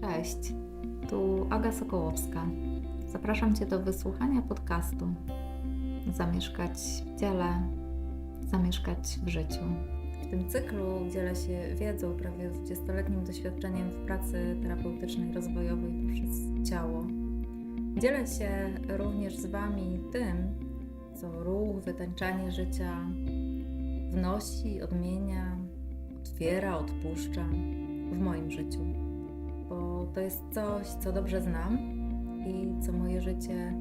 Cześć, tu Aga Sokołowska. Zapraszam Cię do wysłuchania podcastu Zamieszkać w ciele, zamieszkać w życiu. W tym cyklu dzielę się wiedzą prawie 20-letnim doświadczeniem w pracy terapeutycznej, rozwojowej poprzez ciało. Dzielę się również z Wami tym, co ruch, wytańczanie życia wnosi, odmienia, otwiera, odpuszcza w moim życiu to jest coś, co dobrze znam i co moje życie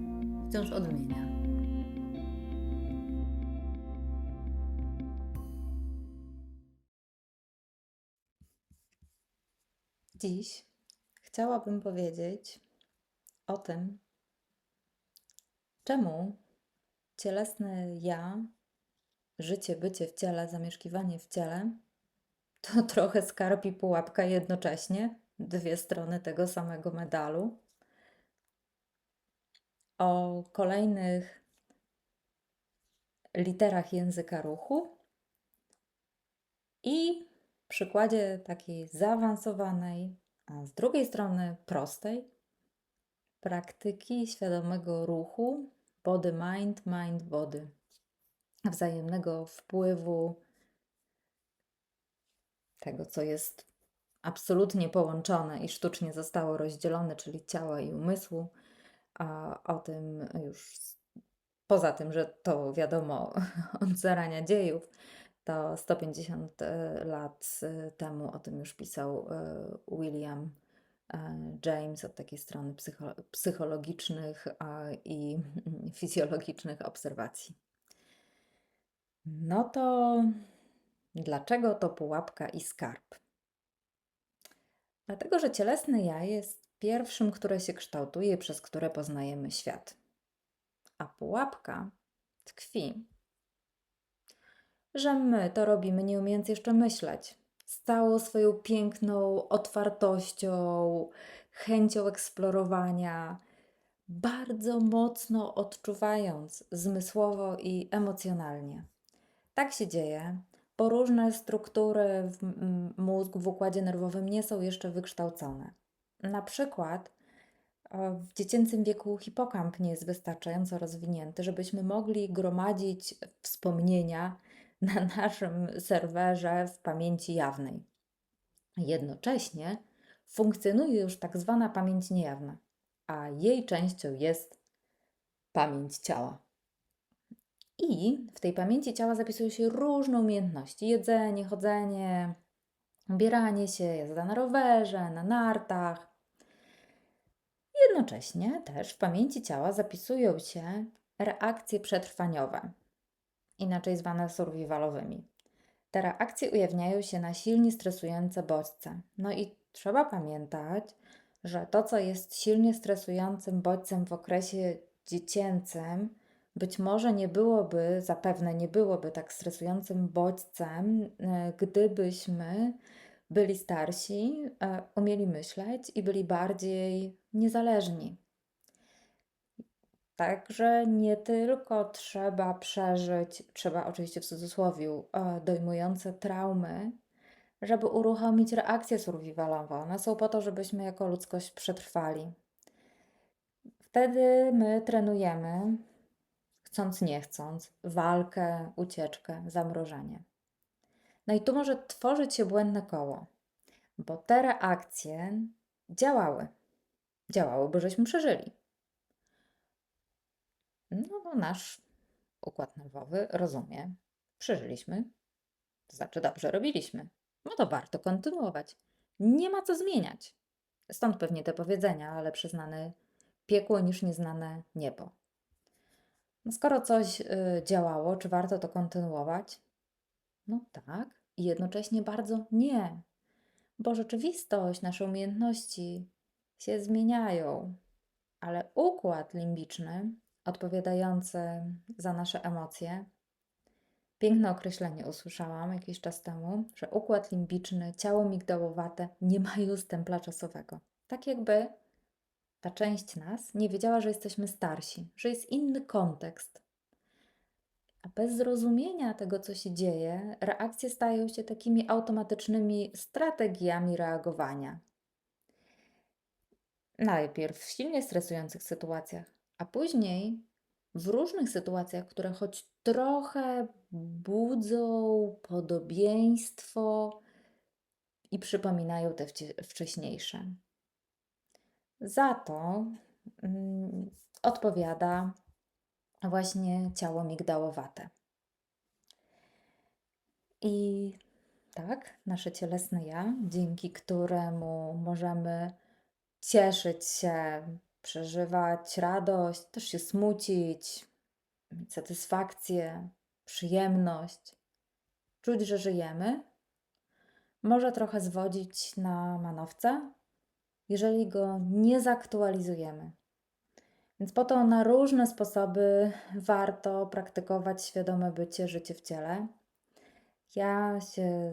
wciąż odmienia. Dziś chciałabym powiedzieć o tym, czemu cielesne ja, życie, bycie w ciele, zamieszkiwanie w ciele to trochę skarb i pułapka jednocześnie dwie strony tego samego medalu. O kolejnych literach języka ruchu i przykładzie takiej zaawansowanej, a z drugiej strony prostej praktyki świadomego ruchu body mind, mind body, wzajemnego wpływu tego, co jest absolutnie połączone i sztucznie zostało rozdzielone, czyli ciała i umysłu. A o tym już poza tym, że to wiadomo od zarania dziejów, to 150 e, lat e, temu o tym już pisał e, William James od takiej strony psychologicznych i fizjologicznych obserwacji. No to dlaczego to pułapka i skarb? Dlatego, że cielesny ja jest pierwszym, które się kształtuje, przez które poznajemy świat. A pułapka tkwi, że my to robimy nie umiejąc jeszcze myśleć. Z całą swoją piękną otwartością, chęcią eksplorowania, bardzo mocno odczuwając zmysłowo i emocjonalnie. Tak się dzieje, bo różne struktury w mózgu, w układzie nerwowym nie są jeszcze wykształcone. Na przykład w dziecięcym wieku hipokamp nie jest wystarczająco rozwinięty, żebyśmy mogli gromadzić wspomnienia na naszym serwerze w pamięci jawnej. Jednocześnie funkcjonuje już tak zwana pamięć niejawna, a jej częścią jest pamięć ciała. I w tej pamięci ciała zapisują się różne umiejętności: jedzenie, chodzenie, ubieranie się, jazda na rowerze, na nartach. Jednocześnie też w pamięci ciała zapisują się reakcje przetrwaniowe, inaczej zwane survivalowymi. Te reakcje ujawniają się na silnie stresujące bodźce. No i trzeba pamiętać, że to, co jest silnie stresującym bodźcem w okresie dziecięcym, być może nie byłoby, zapewne nie byłoby tak stresującym bodźcem, e, gdybyśmy byli starsi, e, umieli myśleć i byli bardziej niezależni. Także nie tylko trzeba przeżyć, trzeba oczywiście w cudzysłowie, e, dojmujące traumy, żeby uruchomić reakcje survivalowe. One są po to, żebyśmy jako ludzkość przetrwali. Wtedy my trenujemy chcąc nie chcąc, walkę, ucieczkę, zamrożenie. No i tu może tworzyć się błędne koło, bo te reakcje działały. Działały, bo żeśmy przeżyli. No, no nasz układ nerwowy rozumie, przeżyliśmy, to znaczy dobrze robiliśmy. No to warto kontynuować. Nie ma co zmieniać. Stąd pewnie te powiedzenia, ale przyznane piekło niż nieznane niebo. No skoro coś y, działało, czy warto to kontynuować? No tak, i jednocześnie bardzo nie, bo rzeczywistość, nasze umiejętności się zmieniają, ale układ limbiczny, odpowiadający za nasze emocje, piękne określenie usłyszałam jakiś czas temu, że układ limbiczny, ciało migdałowate nie mają stempla czasowego. Tak jakby ta część nas nie wiedziała, że jesteśmy starsi, że jest inny kontekst. A bez zrozumienia tego, co się dzieje, reakcje stają się takimi automatycznymi strategiami reagowania. Najpierw w silnie stresujących sytuacjach, a później w różnych sytuacjach, które choć trochę budzą podobieństwo i przypominają te wcześniejsze. Za to mm, odpowiada właśnie ciało migdałowate. I tak, nasze cielesne ja, dzięki któremu możemy cieszyć się, przeżywać radość, też się smucić, mieć satysfakcję, przyjemność, czuć, że żyjemy, może trochę zwodzić na manowce, jeżeli go nie zaktualizujemy. Więc po to na różne sposoby warto praktykować świadome bycie, życie w ciele. Ja się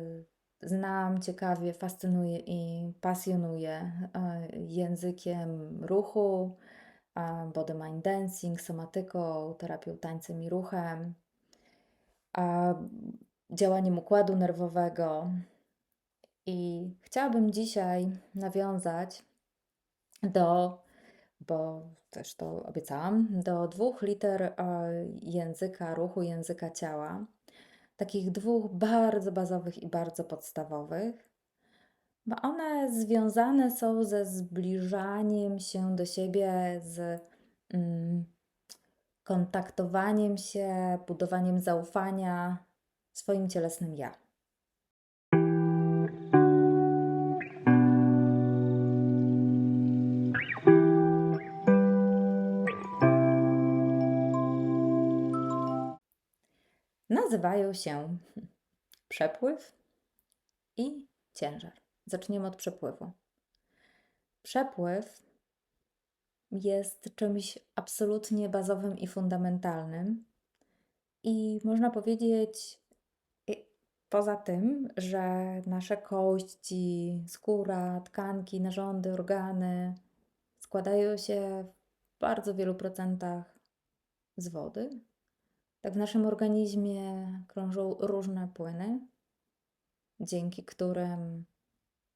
znam, ciekawie fascynuję i pasjonuję e, językiem ruchu, body mind dancing, somatyką, terapią tańcem i ruchem, działaniem układu nerwowego. I chciałabym dzisiaj nawiązać do, bo też to obiecałam, do dwóch liter e, języka ruchu, języka ciała. Takich dwóch bardzo bazowych i bardzo podstawowych, bo one związane są ze zbliżaniem się do siebie, z mm, kontaktowaniem się, budowaniem zaufania swoim cielesnym ja. Nazywają się przepływ i ciężar. Zaczniemy od przepływu. Przepływ jest czymś absolutnie bazowym i fundamentalnym, i można powiedzieć, poza tym, że nasze kości, skóra, tkanki, narządy, organy składają się w bardzo wielu procentach z wody, tak w naszym organizmie krążą różne płyny, dzięki którym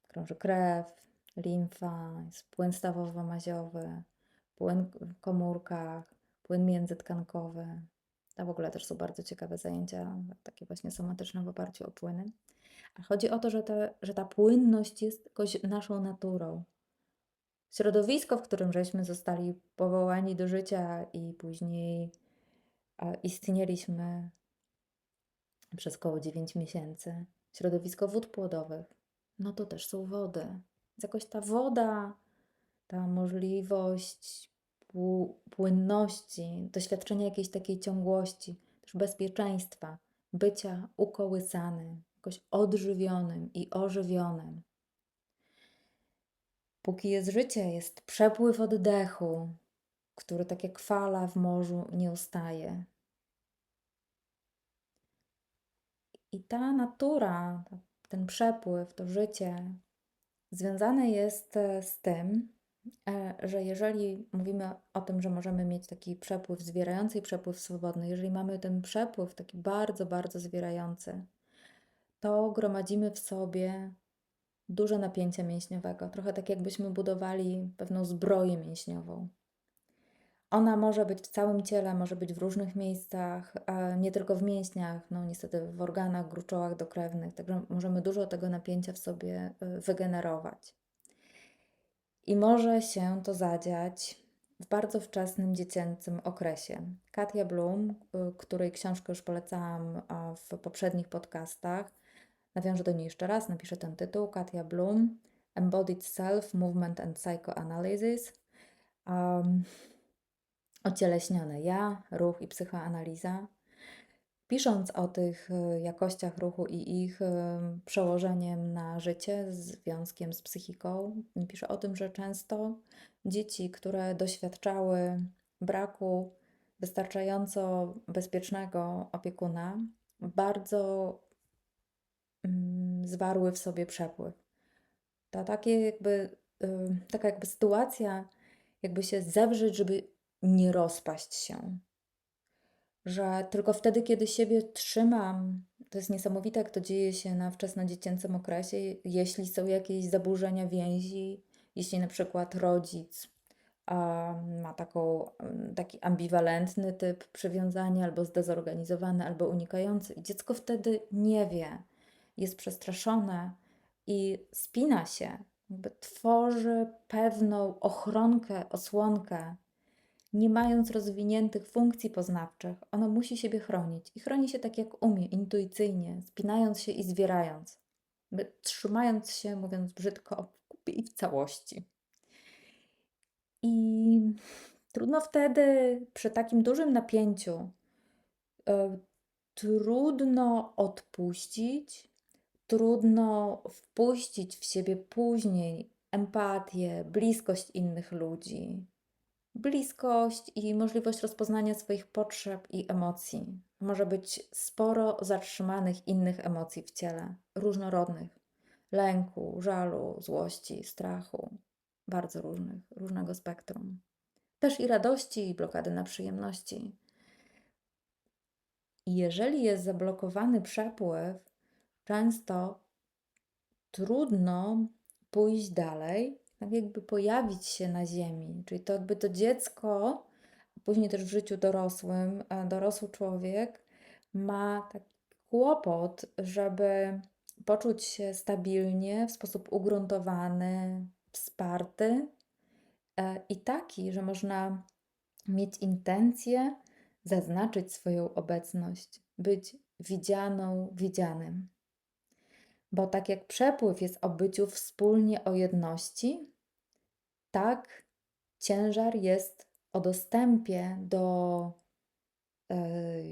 krąży krew, limfa, jest płyn stawowo-maziowy, płyn w komórkach, płyn międzytkankowy. To w ogóle też są bardzo ciekawe zajęcia, takie właśnie somatyczne w oparciu o płyny. A chodzi o to, że, te, że ta płynność jest jakoś naszą naturą. Środowisko, w którym żeśmy zostali powołani do życia i później istnieliśmy przez około 9 miesięcy. Środowisko wód płodowych, no to też są wody. Jakoś ta woda, ta możliwość płynności, doświadczenia jakiejś takiej ciągłości, też bezpieczeństwa, bycia ukołysanym, jakoś odżywionym i ożywionym. Póki jest życie, jest przepływ oddechu, który tak jak fala w morzu nie ustaje. I ta natura, ten przepływ, to życie związane jest e, z tym, e, że jeżeli mówimy o tym, że możemy mieć taki przepływ zwierający i przepływ swobodny, jeżeli mamy ten przepływ taki bardzo, bardzo zwierający, to gromadzimy w sobie duże napięcie mięśniowego, trochę tak jakbyśmy budowali pewną zbroję mięśniową. Ona może być w całym ciele, może być w różnych miejscach, nie tylko w mięśniach, no niestety w organach, gruczołach dokrewnych, także możemy dużo tego napięcia w sobie y, wygenerować. I może się to zadziać w bardzo wczesnym dziecięcym okresie. Katia Blum, y, której książkę już polecałam w poprzednich podcastach, nawiążę do niej jeszcze raz, napiszę ten tytuł. Katia Blum, Embodied Self, Movement and Psychoanalysis. Um, ocieleśnione ja, ruch i psychoanaliza. Pisząc o tych y, jakościach ruchu i ich y, przełożeniem na życie, związkiem z psychiką, piszę o tym, że często dzieci, które doświadczały braku wystarczająco bezpiecznego opiekuna, bardzo mm, zwarły w sobie przepływ. To takie jakby, y, taka jakby sytuacja, jakby się zewrzeć, żeby nie rozpaść się. Że tylko wtedy, kiedy siebie trzymam, to jest niesamowite, jak to dzieje się na wczesnodziecięcym okresie, jeśli są jakieś zaburzenia więzi, Jeśli na przykład rodzic ma taką, mm, taki ambiwalentny typ przywiązania, albo zdezorganizowany, albo unikający, i dziecko wtedy nie wie, jest przestraszone i spina się, jakby tworzy pewną ochronkę, osłonkę, nie mając rozwiniętych funkcji poznawczych, ono musi siebie chronić i chroni się tak jak umie, intuicyjnie, spinając się i zwierając, trzymając się, mówiąc brzydko, w kupie i w całości. I trudno wtedy przy takim dużym napięciu, e, trudno odpuścić, trudno wpuścić w siebie później empatię, bliskość innych ludzi, bliskość i możliwość rozpoznania swoich potrzeb i emocji. Może być sporo zatrzymanych innych emocji w ciele, różnorodnych lęku, żalu, złości, strachu, bardzo różnych, różnego spektrum. Też i radości, i blokady na przyjemności. I jeżeli jest zablokowany przepływ, często trudno pójść dalej, tak jakby pojawić się na ziemi. Czyli to jakby to dziecko, później też w życiu dorosłym, a dorosły człowiek ma taki kłopot, żeby poczuć się stabilnie, w sposób ugruntowany, wsparty e, i taki, że można mieć intencję zaznaczyć swoją obecność, być widzianą, widzianym. Bo tak jak przepływ jest o byciu wspólnie o jedności, tak ciężar jest o dostępie do y,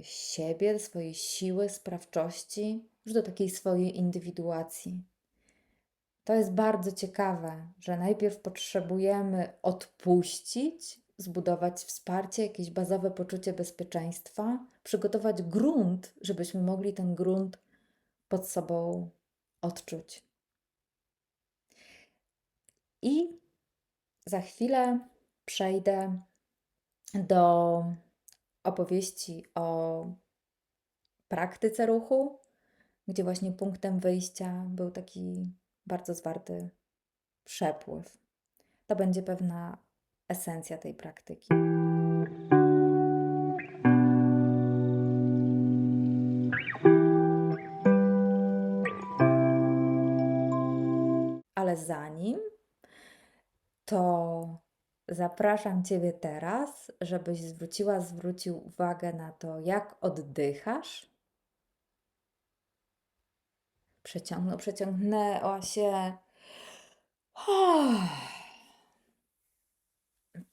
siebie, swojej siły, sprawczości, już do takiej swojej indywiduacji. To jest bardzo ciekawe, że najpierw potrzebujemy odpuścić, zbudować wsparcie, jakieś bazowe poczucie bezpieczeństwa, przygotować grunt, żebyśmy mogli ten grunt pod sobą odczuć. I za chwilę przejdę do opowieści o praktyce ruchu, gdzie właśnie punktem wyjścia był taki bardzo zwarty przepływ. To będzie pewna esencja tej praktyki. Ale zanim, to zapraszam Ciebie teraz, żebyś zwróciła, zwrócił uwagę na to, jak oddychasz. Przeciągnął, przeciągnęła się.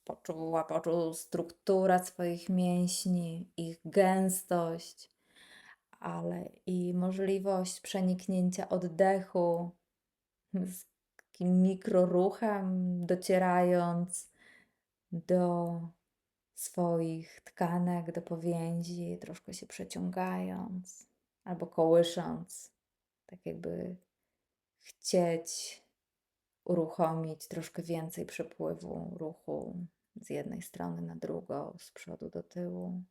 Poczuła, poczuł struktura swoich mięśni, ich gęstość, ale i możliwość przeniknięcia oddechu z takim mikroruchem, docierając do swoich tkanek, do powięzi, troszkę się przeciągając albo kołysząc, tak jakby chcieć uruchomić troszkę więcej przepływu ruchu z jednej strony na drugą, z przodu do tyłu.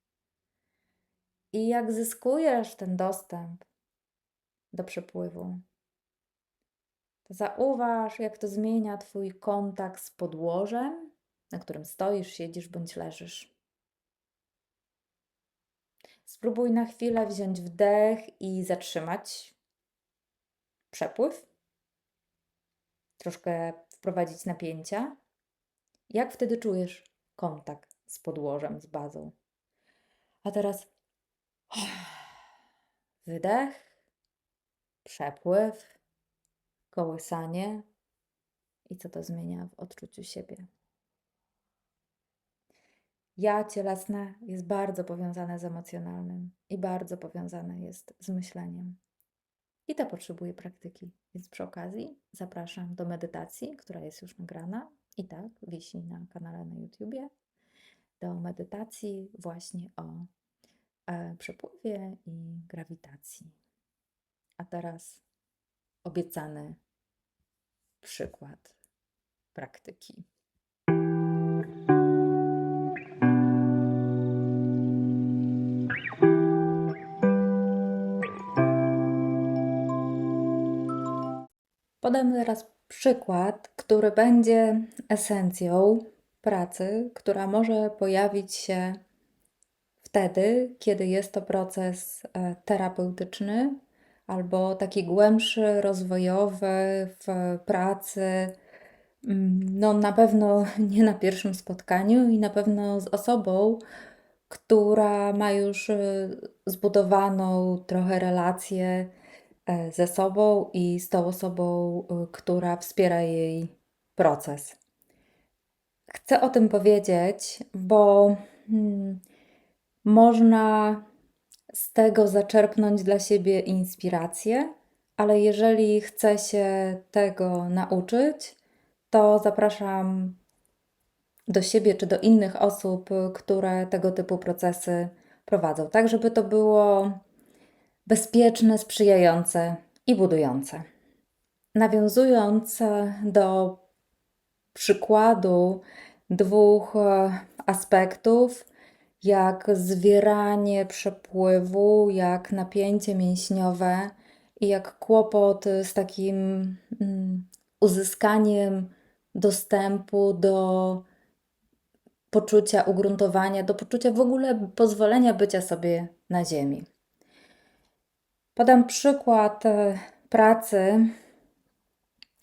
I jak zyskujesz ten dostęp do przepływu, zauważ, jak to zmienia Twój kontakt z podłożem, na którym stoisz, siedzisz bądź leżysz. Spróbuj na chwilę wziąć wdech i zatrzymać przepływ, troszkę wprowadzić napięcia. Jak wtedy czujesz kontakt z podłożem, z bazą? A teraz wydech, przepływ, kołysanie i co to zmienia w odczuciu siebie. Ja cielesne jest bardzo powiązane z emocjonalnym i bardzo powiązane jest z myśleniem. I to potrzebuje praktyki. Więc przy okazji zapraszam do medytacji, która jest już nagrana i tak wisi na kanale na YouTubie. Do medytacji właśnie o e, przepływie i grawitacji. A teraz obiecany przykład praktyki. Podam teraz przykład, który będzie esencją pracy, która może pojawić się wtedy, kiedy jest to proces e, terapeutyczny albo taki głębszy, rozwojowy w pracy. Mm, No, na pewno nie na pierwszym spotkaniu i na pewno z osobą, która ma już e, zbudowaną trochę relację e, ze sobą i z tą osobą, e, która wspiera jej proces. Chcę o tym powiedzieć, bo hmm, można z tego zaczerpnąć dla siebie inspirację, ale jeżeli chce się tego nauczyć, to zapraszam do siebie czy do innych osób, które tego typu procesy prowadzą, tak żeby to było bezpieczne, sprzyjające i budujące. Nawiązując do przykładu dwóch e, aspektów, jak zwieranie przepływu, jak napięcie mięśniowe i jak kłopot z takim mm, uzyskaniem dostępu do poczucia ugruntowania, do poczucia w ogóle pozwolenia bycia sobie na ziemi. Podam przykład e, pracy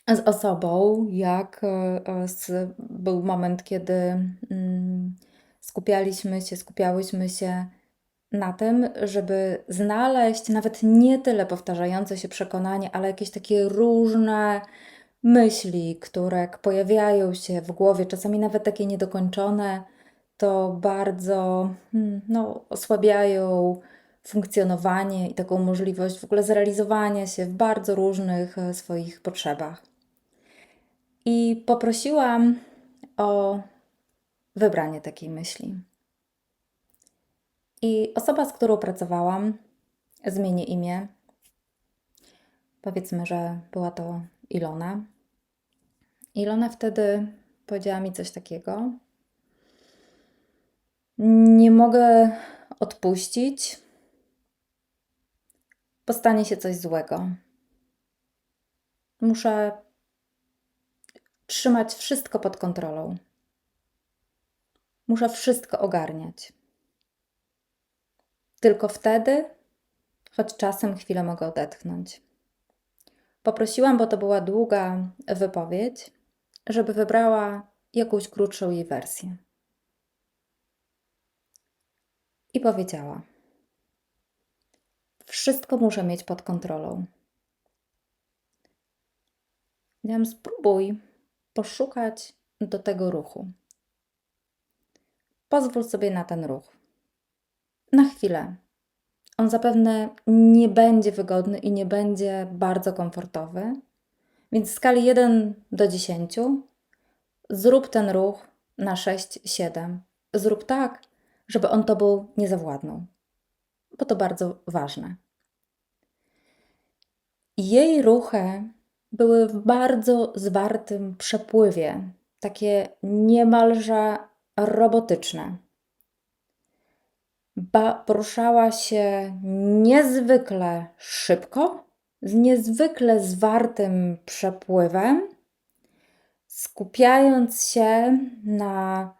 z osobą, jak e, z, był moment, kiedy mm, skupialiśmy się, skupiałyśmy się na tym, żeby znaleźć nawet nie tyle powtarzające się przekonanie, ale jakieś takie różne myśli, które pojawiają się w głowie, czasami nawet takie niedokończone, to bardzo hmm, no, osłabiają funkcjonowanie i taką możliwość w ogóle zrealizowania się w bardzo różnych e, swoich potrzebach. I poprosiłam o wybranie takiej myśli. I osoba, z którą pracowałam, zmienię imię. Powiedzmy, że była to Ilona. Ilona wtedy powiedziała mi coś takiego. Nie mogę odpuścić, bo stanie się coś złego. Muszę trzymać wszystko pod kontrolą. Muszę wszystko ogarniać. Tylko wtedy, choć czasem chwilę mogę odetchnąć. Poprosiłam, bo to była długa wypowiedź, żeby wybrała jakąś krótszą jej wersję. I powiedziała: Wszystko muszę mieć pod kontrolą. Miałam spróbuj poszukać do tego ruchu. Pozwól sobie na ten ruch. Na chwilę. On zapewne nie będzie wygodny i nie będzie bardzo komfortowy, więc w skali 1 do 10 zrób ten ruch na 6-7. Zrób tak, żeby on tobą nie zawładnął, bo to bardzo ważne. Jej ruchy były w bardzo zwartym przepływie, takie niemalże robotyczne. Ba poruszała się niezwykle szybko, z niezwykle zwartym przepływem, skupiając się na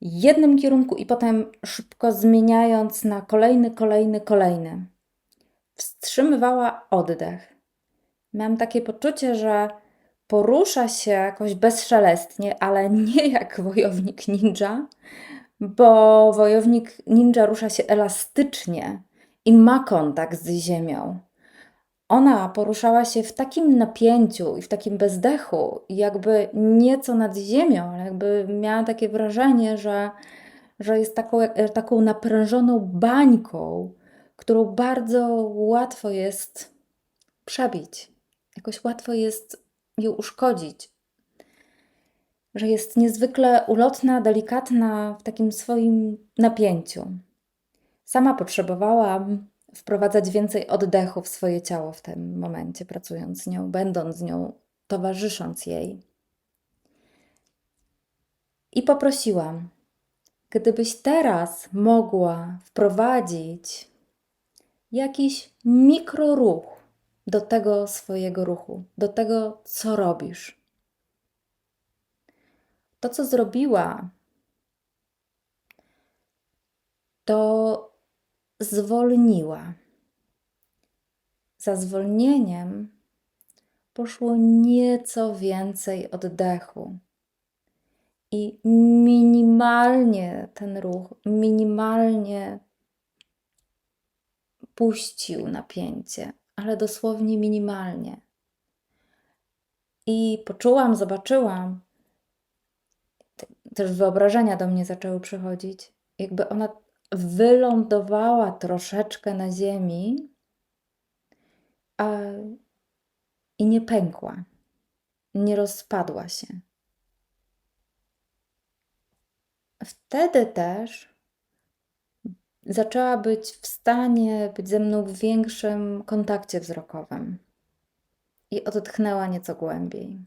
jednym kierunku i potem szybko zmieniając na kolejny, kolejny, kolejny. Wstrzymywała oddech. Miałam takie poczucie, że porusza się jakoś bezszelestnie, ale nie jak wojownik ninja, bo wojownik ninja rusza się elastycznie i ma kontakt z ziemią. Ona poruszała się w takim napięciu i w takim bezdechu, jakby nieco nad ziemią, ale jakby miała takie wrażenie, że, że jest taką, taką naprężoną bańką, którą bardzo łatwo jest przebić. Jakoś łatwo jest ją uszkodzić. Że jest niezwykle ulotna, delikatna w takim swoim napięciu. Sama potrzebowałam wprowadzać więcej oddechu w swoje ciało w tym momencie, pracując z nią, będąc z nią, towarzysząc jej. I poprosiłam, gdybyś teraz mogła wprowadzić jakiś mikroruch do tego swojego ruchu, do tego, co robisz. To, co zrobiła, to zwolniła. Za zwolnieniem poszło nieco więcej oddechu. I minimalnie ten ruch, minimalnie puścił napięcie, ale dosłownie minimalnie. I poczułam, zobaczyłam, też wyobrażenia do mnie zaczęły przychodzić, jakby ona wylądowała troszeczkę na ziemi a, i nie pękła, nie rozpadła się. Wtedy też zaczęła być w stanie być ze mną w większym kontakcie wzrokowym i odetchnęła nieco głębiej.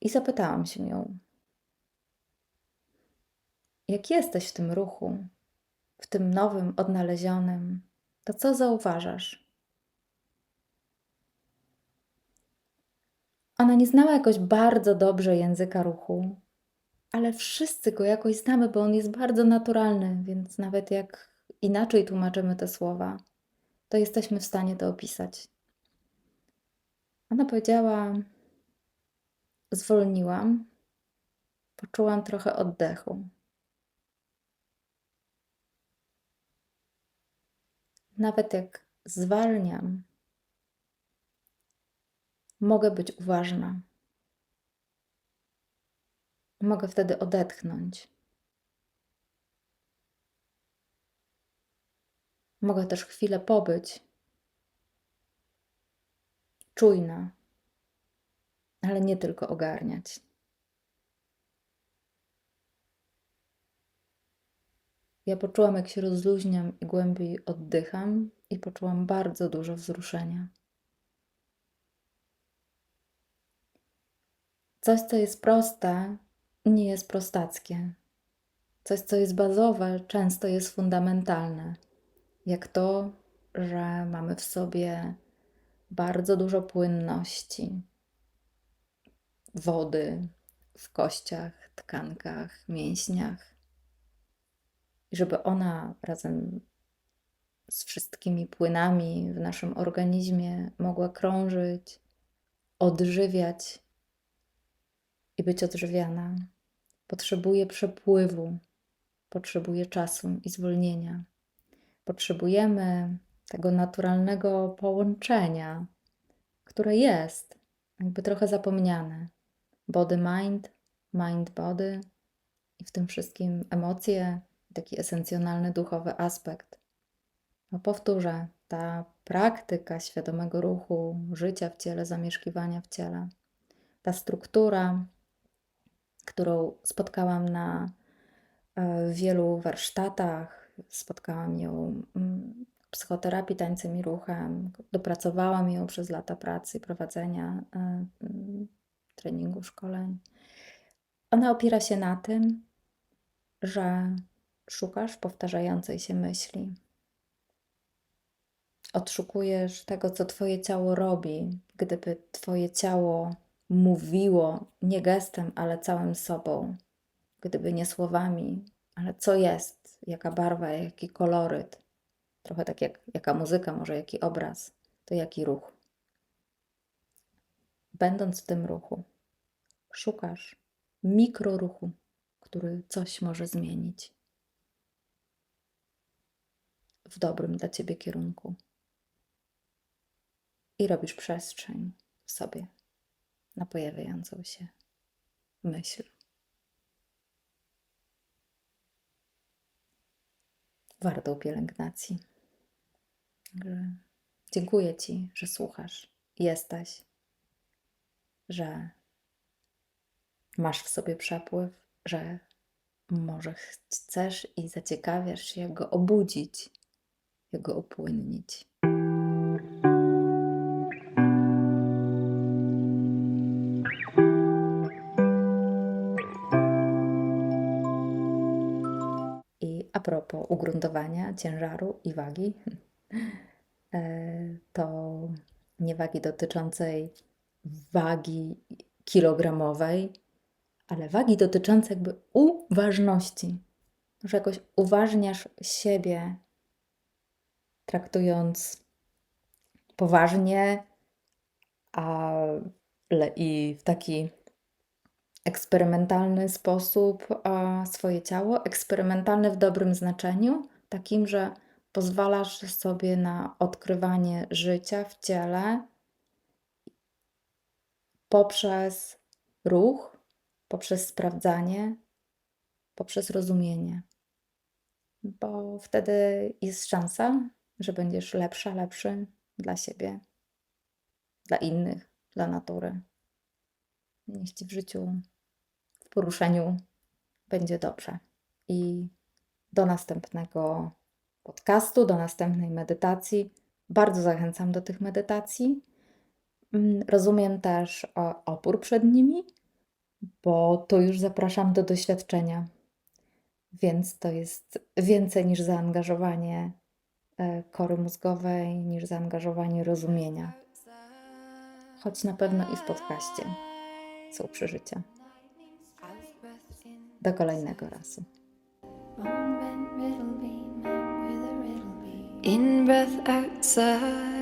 I zapytałam się ją, jak jesteś w tym ruchu, w tym nowym, odnalezionym, to co zauważasz? Ona nie znała jakoś bardzo dobrze języka ruchu, ale wszyscy go jakoś znamy, bo on jest bardzo naturalny, więc nawet jak inaczej tłumaczymy te słowa, to jesteśmy w stanie to opisać. Ona powiedziała: Zwolniłam, poczułam trochę oddechu. Nawet jak zwalniam, mogę być uważna. Mogę wtedy odetchnąć. Mogę też chwilę pobyć czujna, ale nie tylko ogarniać. Ja poczułam, jak się rozluźniam i głębiej oddycham, i poczułam bardzo dużo wzruszenia. Coś, co jest proste, nie jest prostackie. Coś, co jest bazowe, często jest fundamentalne. Jak to, że mamy w sobie bardzo dużo płynności, wody w kościach, tkankach, mięśniach. I żeby ona razem z wszystkimi płynami w naszym organizmie mogła krążyć, odżywiać i być odżywiana, potrzebuje przepływu, potrzebuje czasu i zwolnienia. Potrzebujemy tego naturalnego połączenia, które jest jakby trochę zapomniane. Body mind, mind body i w tym wszystkim emocje, taki esencjonalny duchowy aspekt. No powtórzę, ta praktyka świadomego ruchu, życia w ciele, zamieszkiwania w ciele, ta struktura, którą spotkałam na e, wielu warsztatach, spotkałam ją mm, w psychoterapii tańcem i ruchem, dopracowałam ją przez lata pracy prowadzenia e, mm, treningu, szkoleń. Ona opiera się na tym, że szukasz powtarzającej się myśli. Odszukujesz tego, co Twoje ciało robi, gdyby Twoje ciało mówiło nie gestem, ale całym sobą, gdyby nie słowami, ale co jest, jaka barwa, jaki koloryt, trochę tak jak jaka muzyka, może jaki obraz, to jaki ruch. Będąc w tym ruchu, szukasz mikroruchu, który coś może zmienić w dobrym dla ciebie kierunku. I robisz przestrzeń w sobie na pojawiającą się myśl. Wartą pielęgnacji. Dziękuję Ci, że słuchasz, jesteś, że masz w sobie przepływ, że może chcesz i zaciekawiasz się, go obudzić, jak go A propos ugruntowania, ciężaru i wagi, e, to nie wagi dotyczącej wagi kilogramowej, ale wagi dotyczącej jakby uważności. Że jakoś uważniasz siebie, traktując poważnie, ale i w taki eksperymentalny sposób swoje ciało. Eksperymentalny w dobrym znaczeniu, takim, że pozwalasz sobie na odkrywanie życia w ciele poprzez ruch, poprzez sprawdzanie, poprzez rozumienie. Bo wtedy jest szansa, że będziesz lepsza, lepszy dla siebie, dla innych, dla natury. Niech ci w życiu, w poruszeniu będzie dobrze. I do następnego podcastu, do następnej medytacji. Bardzo zachęcam do tych medytacji. Mm, Rozumiem też o, opór przed nimi, bo tu już zapraszam do doświadczenia. Więc to jest więcej niż zaangażowanie e, kory mózgowej, niż zaangażowanie rozumienia. Choć na pewno i w podcaście są przeżycia. Do kolejnego razu. In breath outside.